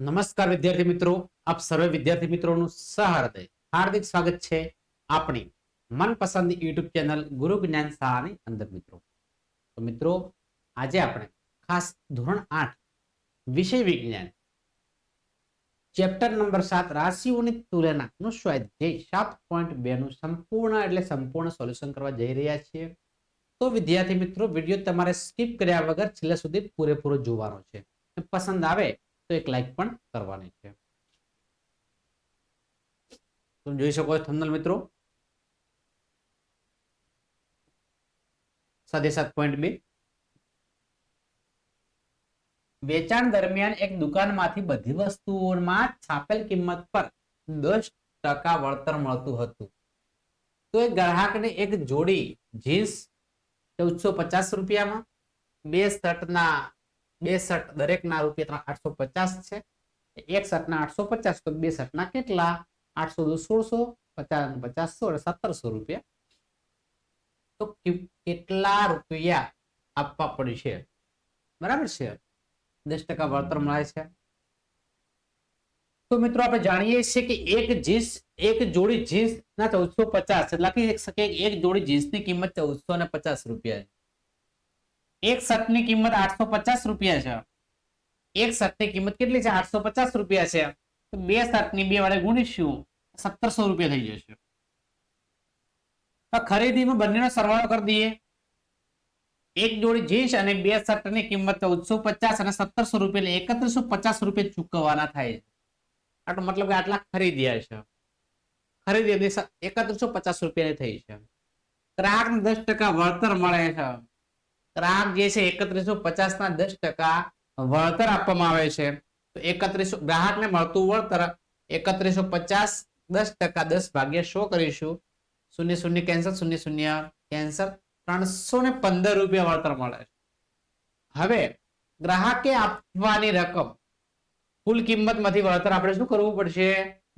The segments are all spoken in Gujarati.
નમસ્કાર વિદ્યાર્થી મિત્રો. આપ સર્વે વિદ્યાર્થી મિત્રોનું સહૃદય હાર્દિક સ્વાગત છે આપણી મનપસંદ યુટ્યુબ ચેનલ ગુરુ જ્ઞાન શાળાની અંદર મિત્રો. તો મિત્રો, આજે આપણે ખાસ ધોરણ આઠ વિષય વિજ્ઞાન ચેપ્ટર નંબર સાત રાશિઓની તુલનાનું સ્વાધ્યાય સાત પોઈન્ટ બે નું સંપૂર્ણ એટલે સંપૂર્ણ સોલ્યુશન કરવા જઈ રહ્યા છીએ. તો વિદ્યાર્થી મિત્રો, વીડિયો તમારે સ્કીપ કર્યા વગર છેલ્લે સુધી પૂરેપૂરો જોવાનો છે. પસંદ આવે તો એક લાઈક પણ કરવાની છે. તમે જોઈ શકો છો થંબનેલ મિત્રો. સાથે સાત પોઈન્ટ બે. વેચાણ દરમિયાન એક દુકાનમાંથી બધી વસ્તુઓમાં છાપેલ કિંમત પર દસ ટકા વળતર મળતું હતું. તો એ ગ્રાહકને એક જોડી જીન્સ ચૌદસો પચાસ રૂપિયામાં, બે શર્ટના બે શર્ટ દરેકના રૂપિયા આઠસો પચાસ છે. એક શર્ટના આઠસો પચાસ, તો બે શર્ટના કેટલા? આઠસો દુ સોળસો, પચાસ પચાસ અને સત્તરસો રૂપિયા. તો કેટલા રૂપિયા આપવા પડશે? બરાબર છે? દસ ટકા વળતર મળે છે. તો મિત્રો આપણે જાણીએ છીએ કે એક જીન્સ, એક જોડી જીન્સ ના ચૌદસો પચાસ લખી શકે એક જોડી જીન્સની કિંમત ચૌદસો ને પચાસ રૂપિયા છે. એક શર્ટની કિંમત આઠસો પચાસ રૂપિયા છે. એક શર્ટની કિંમત કેટલી છે? આઠસો પચાસ રૂપિયા છે. તો બે શર્ટની બે વડે ગુણીશું, સત્તરસો રૂપિયા થઈ જશે. ખરીદીમાં બંનેનો સરવાળો કરી દઈએ. એક જોડી જીન્સ અને બે શર્ટની કિંમત ચૌદસો પચાસ અને સત્તરસો રૂપિયા, એટલે એકત્રીસો પચાસ રૂપિયા ચૂકવવાના થાય છે. આટલો મતલબ કે આટલા ખરીદ્યા છે. ખરીદી એકત્રીસો પચાસ રૂપિયાની થઈ છે. ગ્રાહકને દસ ટકા વળતર મળે છે. ગ્રાહક જે છે એકત્રીસો પચાસ ના દસ ટકા વળતર આપવામાં આવે છે. તો એકત્રીસો ગ્રાહકને મળતું વળતર એકત્રીસો પચાસ દસ ટકા દસ ભાગ્યા શો કરીશું. શૂન્ય શૂન્ય કેન્સર શૂન્ય શૂન્ય કેન્સર ત્રણસો ને પંદર રૂપિયા વળતર મળે છે. હવે ગ્રાહકે આપવાની રકમ કુલ કિંમતમાંથી વળતર આપણે શું કરવું પડશે?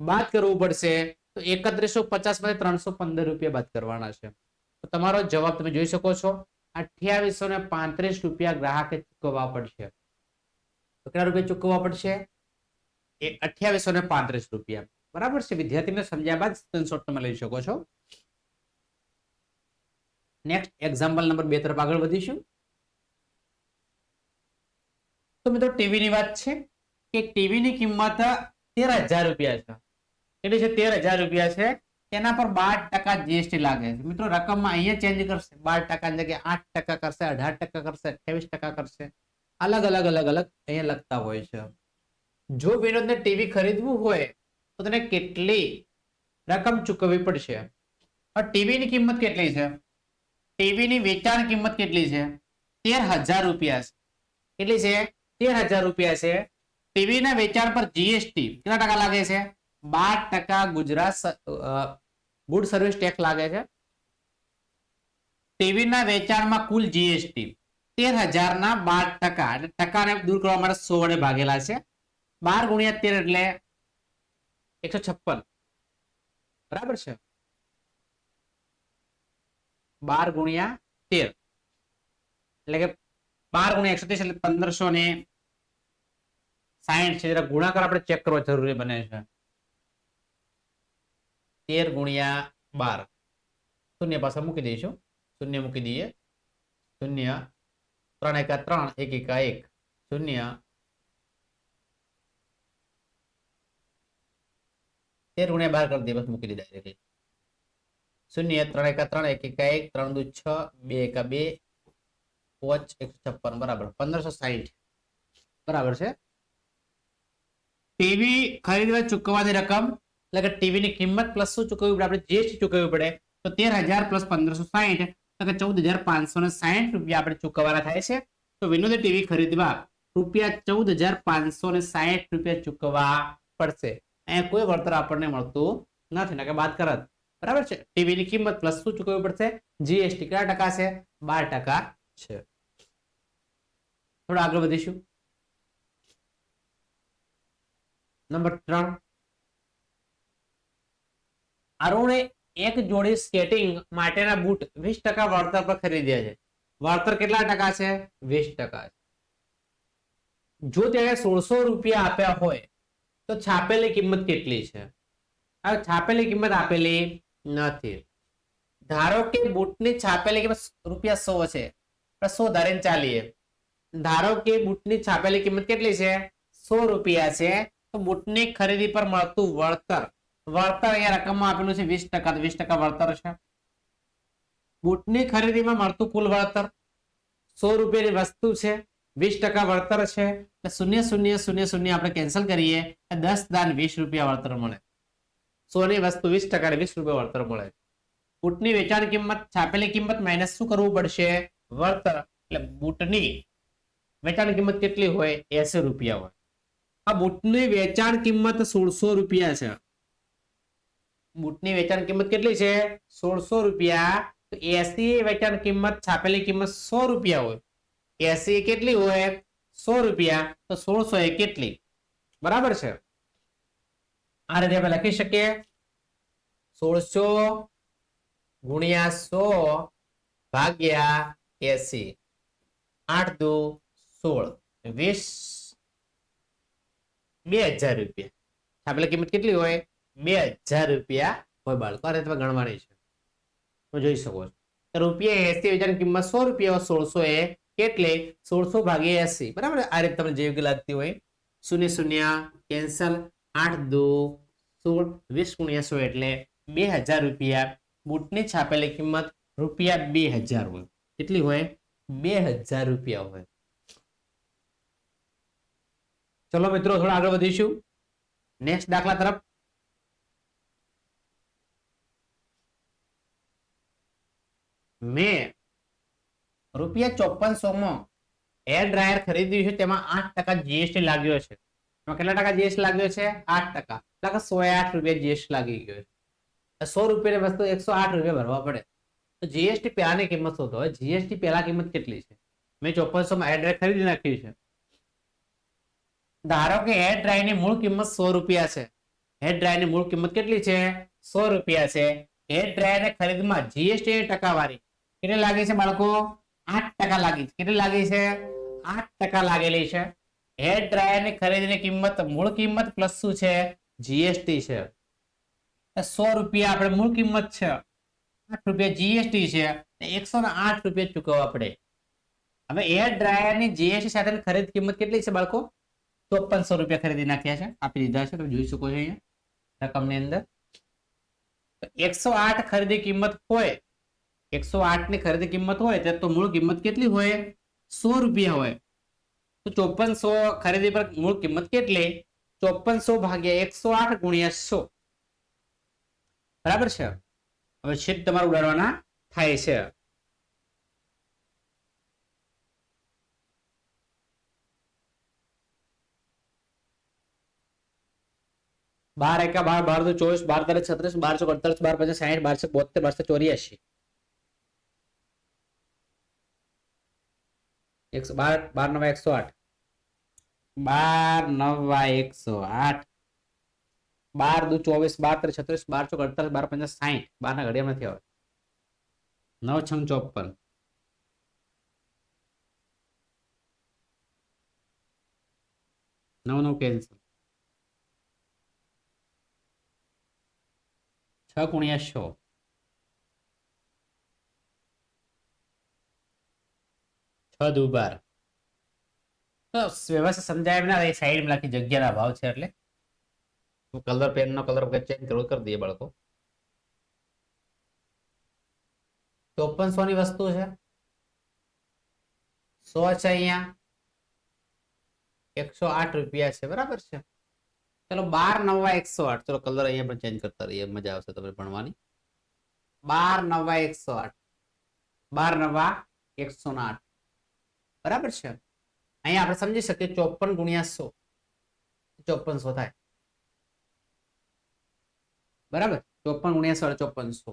બાદ કરવું પડશે. તો એકત્રીસો પચાસમાંથી ત્રણસો પંદર રૂપિયા બાદ કરવાના છે. તો તમારો જવાબ તમે જોઈ શકો છો. અઠ્યાવીસો ને પાંત્રીસ રૂપિયા ગ્રાહકે ચૂકવવા પડશે. કેટલા રૂપિયા ચૂકવવા પડશે? એ અઠ્યાવીસો ને પાંત્રીસ રૂપિયા. બરાબર છે? વિદ્યાર્થીને સમજ્યા બાદ સ્ક્રીનશોટ તમે લઈ શકો છો. નેક્સ્ટ એક્ઝામ્પલ નંબર બે તરફ આગળ વધીશું. તો મિત્રો ટીવી ની વાત છે કે ટીવી ની કિંમત તેર હજાર રૂપિયા છે. એટલે છે તેર હજાર રૂપિયા છે તેના પર બાર ટકા જીએસટી લાગે છે. મિત્રો, રકમમાં અહીંયા ચેન્જ કરશે. બાર ટકા જગ્યાએ આઠ ટકા કરશે, અઢાર ટકા કરશે અઠ્યાવીસ ટકા કરશે. અલગ અલગ અલગ અલગ અહીંયા લખતા હોય છે. જો વિનોદને ટીવી ખરીદવું હોય, તો તેને કેટલી રકમ ચૂકવવી પડશે? ટીવીની કિંમત કેટલી છે? ટીવીની વેચાણ કિંમત કેટલી છે? તેર હજાર રૂપિયા છે. કેટલી છે? તેર હજાર રૂપિયા છે. ટીવીના વેચાણ પર જીએસટી કેટલા ટકા લાગે છે? બાર ટકા ગુજરાત ગુડ સર્વિસ ટેક્સ લાગે છે. ટીવીના વેચાણમાં કુલ જીએસટી તેર હજારના બાર ટકા એટલે ટકાને દૂર કરવા માટે સો વડે ભાગેલા છે. બાર ગુણ્યા તેર એટલે એકસો છપ્પન. બરાબર છે? બાર ગુણ્યા તેર. એટલે કે બાર ગુણ્યા એકસો ત્રીસ એટલે પંદરસો ને સાહીઠ છે. જરા ગુણાકાર આપણે ચેક કરવો જરૂરી બને છે. તેર ગુણ્યા બાર. શૂન્ય પાછા મૂકી દઈશું. શૂન્ય મૂકી દઈએ. શૂન્ય ત્રણ એકા ત્રણ, એક એકા એક. શૂન્ય તેર ગુણ્યા બાર કરી દઈએ, બસ મૂકી દઈએ ડાયરેક્ટ શૂન્ય ત્રણ એકા ત્રણ, એક એકા એક, ત્રણ દુ છ, બે એકા બે, પોચ, એકસો છપ્પન, બરાબર. પંદરસો સાહીઠ બરાબર છે? ટીવી ખરીદવા ચૂકવવાની રકમ એટલે કે ટીવીની કિંમત પ્લસ શું ચૂકવવી પડે? આપણે જીએસટી ચૂકવવી પડે, તો તેર હજાર પ્લસ પંદરસો સાહીઠ એટલે કે ચૌદ હજાર પાંચસો ને સાહીઠ રૂપિયા આપણે ચૂકવવાના થાય છે. તો વિનોદ ટીવી ખરીદવા રૂપિયા ચૌદ હજાર પાંચસો ને સાહીઠ રૂપિયા ચૂકવવા પડશે. અહીંયા કોઈ વળતર આપણને મળતું નથી. ને કે બાદ કરત. બરાબર છે? ટીવી ની કિંમત પ્લસ શું ચૂકવવી પડશે? જીએસટી કેટલા ટકા છે? બાર ટકા છે. થોડા આગળ વધીશું. નંબર ત્રણ. અરુણે એક જોડી સ્કેટિંગ માટેના બૂટ વીસ ટકા વળતર પર ખરીદ્યા છે. વળતર કેટલા ટકા છે? વીસ ટકા જો તેણે સોળસો રૂપિયા આપ્યા હોય, તો છાપેલી કિંમત કેટલી છે? આ છાપેલી કિંમત આપેલી નથી. ધારો કે બૂટની છાપેલી કિંમત રૂપિયા સો છે સો ધારીને ચાલીએ. ધારો કે બૂટની છાપેલી કિંમત કેટલી છે? સો રૂપિયા છે, તો બૂટની ખરીદી પર મળતું વળતર વળતર અહીંયા રકમમાં આપેલું છે, વીસ ટકા વીસ ટકા વળતર છે. બૂટની ખરીદીમાં મળતું કુલ વળતર સો રૂપિયાની વસ્તુ છે, વીસ ટકા વળતર છે. શૂન્ય શૂન્ય શૂન્ય શૂન્ય આપણે કેન્સલ કરીએ દસ દાન વીસ રૂપિયા વળતર મળે. સોની વસ્તુ વીસ ટકા વીસ રૂપિયા વળતર મળે. બૂટની વેચાણ કિંમત, છાપેલી કિંમત માઇનસ શું કરવું પડશે? વળતર. એટલે બૂટની વેચાણ કિંમત કેટલી હોય? એસી રૂપિયા હોય. આ બૂટની વેચાણ કિંમત સોળસો રૂપિયા છે. બૂટની વેચાણ કિંમત કેટલી છે? સોળસો રૂપિયા. તો એસી વેચાણ કિંમત, છાપેલી કિંમત સો રૂપિયા હોય. એસી કેટલી હોય? સો રૂપિયા. તો સોળસો એ કેટલી? બરાબર છે? આ રીતે આપણે લખી શકીએ. સોળસો ગુણ્યા સો ભાગ્યા એસી. આઠ દુ સોળ. વીસ. બે હજાર રૂપિયા. છાપેલી કિંમત કેટલી હોય? બે હજાર રૂપિયા હોય બાળકો આ રીતે ગણવાની છે. તમે જોઈ શકો છો. રૂપિયા એસી હજારની કિંમત સો રૂપિયા સોળસો એ એટલે સોળસો ભાગ્યા એસી. બરાબર? આ રીતે તમને જેવી લાગતી હોય. શૂન્ય શૂન્ય, કેન્સલ, આઠ દો, સોળ, વીસ ગુણ્યા સો એટલે બે હજાર રૂપિયા. બૂટની છાપેલી કિંમત રૂપિયા બે હજાર હોય. કેટલી હોય? બે હજાર રૂપિયા હોય. ચલો મિત્રો, થોડા આગળ વધીશું. નેક્સ્ટ દાખલા તરફ. મેં રૂપિયા ચોપનસો માં એર ડ્રાયર ખરીદ્યું છે, તેમાં આઠ ટકા જીએસટી લાગ્યો છે. કેટલા ટકા જીએસટી લાગ્યો છે? આઠ ટકા. એટલે સો આઠ રૂપિયા જીએસટી લાગી ગયો છે. સો રૂપિયાની વસ્તુ એકસો આઠ રૂપિયા ભરવા પડે. તો જીએસટી પહેલાની કિંમત શોધો હવે. જીએસટી પહેલા કિંમત કેટલી છે? મેં ચોપનસો માં એર ડ્રાયર ખરીદી નાખ્યું છે. ધારો કે હેર ડ્રાયની મૂળ કિંમત સો રૂપિયા છે. હેર ડ્રાયની મૂળ કિંમત કેટલી છે? સો રૂપિયા છે. હેર ડ્રાયર ને ખરીદમાં જીએસટી ટકાવારી કેટલી લાગી છે બાળકો? આઠ ટકા લાગી છે. કેટલી લાગી છે? આઠ ટકા લાગેલી છે. હેર ડ્રાયર ખરીદીની કિંમત, મૂળ કિંમત પ્લસ શું છે? જીએસટી છે. સો રૂપિયા આપણે મૂળ કિંમત છે. આઠ રૂપિયા જીએસટી છે. એકસો ને આઠ રૂપિયા ચૂકવવા પડે. હવે એર ડ્રાયરની જીએસટી સાથે ખરીદ કિંમત કેટલી છે બાળકો? ચોપનસો રૂપિયા ખરીદી નાખ્યા છે. આપી દીધા છે. તમે જોઈ શકો છો અહીંયા રકમની અંદર. એકસો આઠ ખરીદી કિંમત હોય એકસો આઠની ખરીદી કિંમત હોય ત્યારે તો મૂળ કિંમત કેટલી હોય? સો રૂપિયા હોય. તો ચોપનસો ખરીદી પર મૂળ કિંમત કેટલી? ચોપનસો ભાગ્યા એકસો આઠ ગુણ્યા સો. બરાબર છે? હવે છેદ તમારે ઉડાડવાના થાય છે. બાર એકા બાર બાર ચોવીસ, બાર તારીખ છત્રીસ બારસો અડતાલીસ, બાર પચાસ, સાહીઠ બારસો બોતેર બારસો ચોર્યાસી. એકસો બાર બાર નવા એકસો આઠ. બાર નવા એકસો આઠ. બાર દુ ચોવીસ, બાર ત્રીસ, છત્રીસ, બાર ચોક અડતાલીસ, બાર પંચાસ સાઠ બાર ના ઘડિયા નથી નવ છંગ ચોપન. નવ નવ કેન્સલ છ ગુણ્યા છ દુ બાર તો વ્યવસ્થિત સમજાય ના એ સાઈડ લખી જગ્યાના ભાવ છે એટલે. કલર પેન નો કલર ચેન્જ કરવો કરી દઈએ બાળકો. ચોપનસો ની વસ્તુ છે. સો છે અહીંયા. એકસો આઠ રૂપિયા છે બરાબર છે. ચલો બાર નવા એકસો આઠ. ચલો કલર અહીંયા પણ ચેન્જ કરતા રહીએ મજા આવશે તમને ભણવાની. બાર નવા એકસો આઠ. બાર નવા એકસો આઠ. બરાબર છે? અહીંયા આપણે સમજી શકીએ ચોપન ગુણ્યા સો. ચોપનસો થાય. બરાબર? ચોપન ગુણ્યા સો ચોપનસો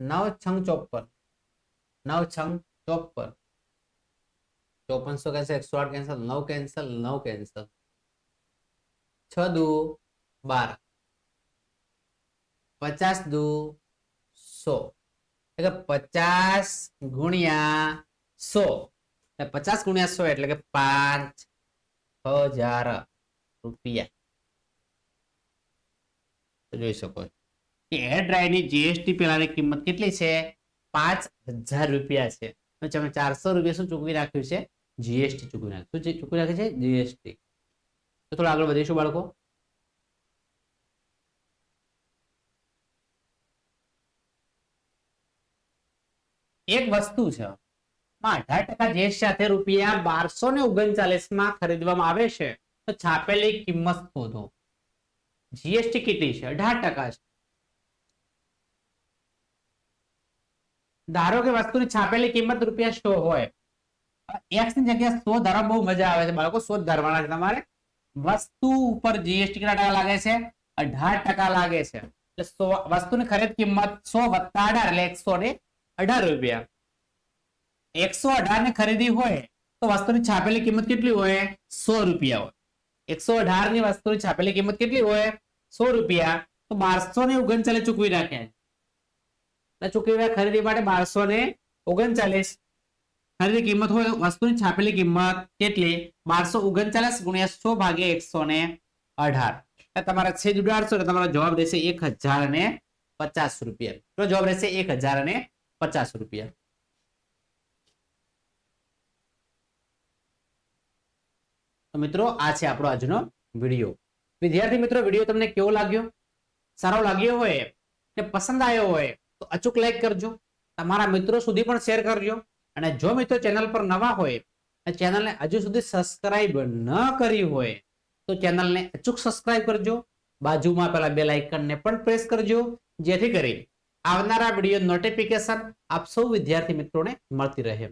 નવ છંગ ચોપન. નવ છંગ ચોપન. ચોપનસો કેન્સલ એકસો આઠ કેન્સલ નવ કેન્સલ નવ કેન્સલ છ દુ બાર. પચાસ દુ સો. એટલે પચાસ ગુણ્યા સો. પચાસ ગુણ્યા સો એટલે કે પાંચ હજાર રૂપિયા. જોઈ શકો કે હેર જીએસટી પેલાની કિંમત કેટલી છે? પાંચ હજાર રૂપિયા છે. તમે ચારસો રૂપિયા શું ચૂકવી રાખ્યું છે? જીએસટી ચૂકવી નાખ્યું શું ચૂકવી રાખ્યું છે? જીએસટી તો થોડું આગળ વધીશું બાળકો. એક વસ્તુ છે. અઢાર ટકા જીએસટી સાથે રૂપિયા બારસો ને ઓગણચાલીસમાં ખરીદવામાં આવે છે, તો છાપેલી કિંમત શોધો. જીએસટી કેટલી છે? અઢાર ટકા છે. ધારો કે વસ્તુની છાપેલી કિંમત રૂપિયા સો હોય એક્સની જગ્યાએ સો ધારવા બહુ મજા આવે છે. બાળકો, સો ધારવાના છે તમારે. વસ્તુ ઉપર જીએસટી કેટલા ટકા લાગે છે? અઢાર ટકા લાગે છે. એટલે વસ્તુની ખરીદ કિંમત સો વત્તા અઢાર, એટલે એકસો ને અઢાર રૂપિયા. એકસો અઢારની ખરીદી હોય તો વસ્તુની છાપેલી કિંમત કેટલી હોય? સો રૂપિયા હોય. એકસો અઢારની વસ્તુની છાપેલી કિંમત કેટલી હોય? સો રૂપિયા. તો બારસો ને ઓગણચાલીસ ચૂકવી નાખ્યા ચૂકવી ખરીદી માટે બારસો ને ઓગણચાલીસ. ખરીદી કિંમત હોય તો વસ્તુની છાપેલી કિંમત કેટલી? બારસો ઓગણચાલીસ ગુણ્યા સો ભાગ્યા એકસો ને અઢાર. તમારે છેદ ઉડાડશો એટલે તમારો જવાબ રહેશે એક હજાર ને પચાસ રૂપિયા. તો જવાબ રહેશે એક હજાર ને પચાસ રૂપિયા. તો મિત્રો, આ છે આપણો આજનો વીડિયો વિદ્યાર્થી મિત્રો વીડિયો તમને કેવો લાગ્યો? સારો લાગ્યો હોય કે પસંદ આવ્યો હોય તો અચૂક લાઈક કરજો. તમારા મિત્રો સુધી પણ શેર કરજો. અને જો મિત્રો ચેનલ પર નવા હોય અને ચેનલને હજુ સુધી સબસ્ક્રાઇબ ન કરી હોય તો ચેનલને અચૂક સબસ્ક્રાઇબ કરજો. બાજુમાં પેલા બે લાઇકનને પણ પ્રેસ કરજો. જેથી કરી આવનારા વીડિયો નોટિફિકેશન આપ સૌ વિદ્યાર્થી મિત્રોને મળતી રહે.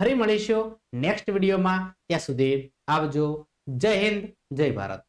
ફરી મળીશું નેક્સ્ટ વિડીયોમાં. ત્યાં સુધી આવજો. જય હિન્દ જય ભારત.